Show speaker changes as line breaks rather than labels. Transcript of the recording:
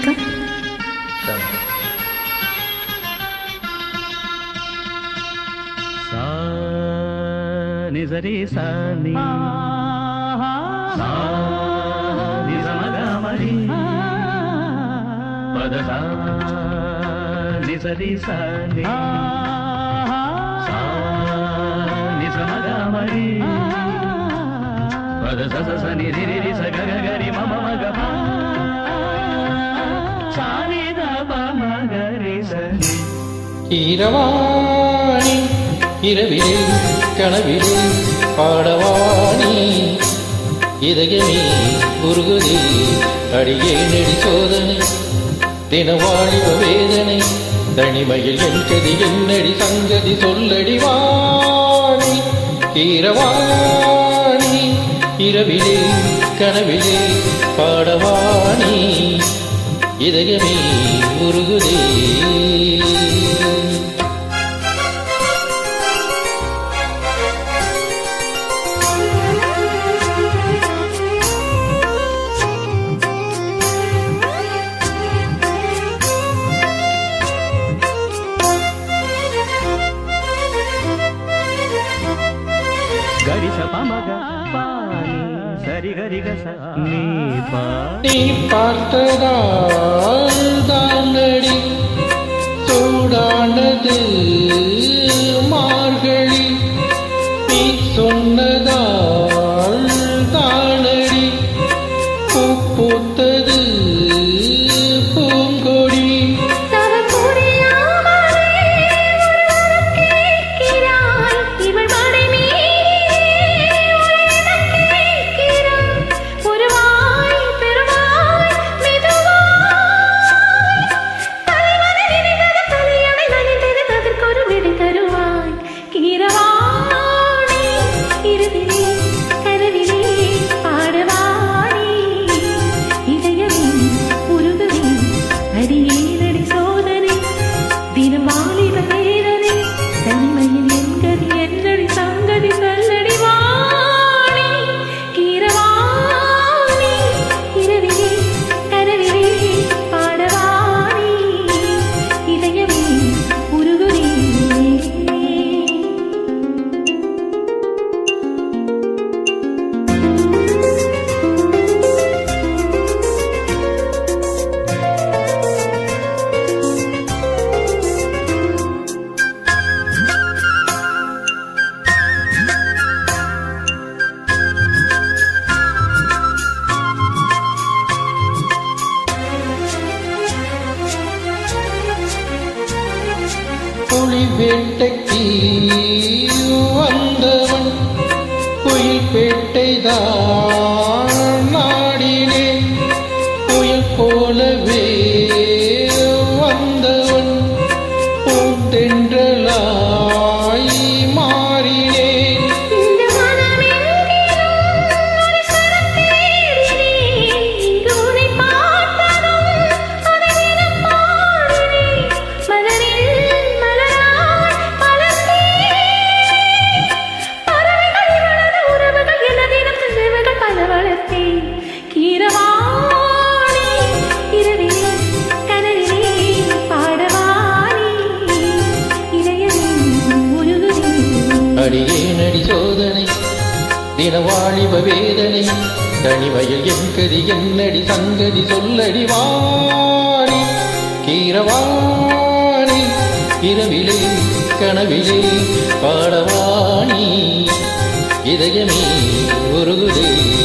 ఇంకా? నిజరి సాని నిజమగమరి పద నిజరి సాని నిజమగమరి పద సస సగ గరి మమ మగ
இரவாணி இரவிலே கனவிலே பாடவாணி. இதயமே உருகுதே அடியே நெடி சோதனை. தினவாழிவ வேதனை தனிமையில் என் கதி என்னடி சங்கதி சொல்லடி வாணி. இரவாணி இரவிலே கனவிலே பாடவாணி. இதயமே
முருகுதே
நீ பார்த்ததால் தானடி சூடானது மார்கழி. நீ சொன்னதால் தானடி பூ புலி வேட்டைக்கு வந்தவன் குயில் பேட்டைதான் நாடினே. தினவாழிப வேதனை. தனிவயல் என் கதி என்னடி சங்கதி சொல்லடி வாணி. கீரவாணி இரவிலே கனவிலே பாடவாணி. இதயமே உருகுதே.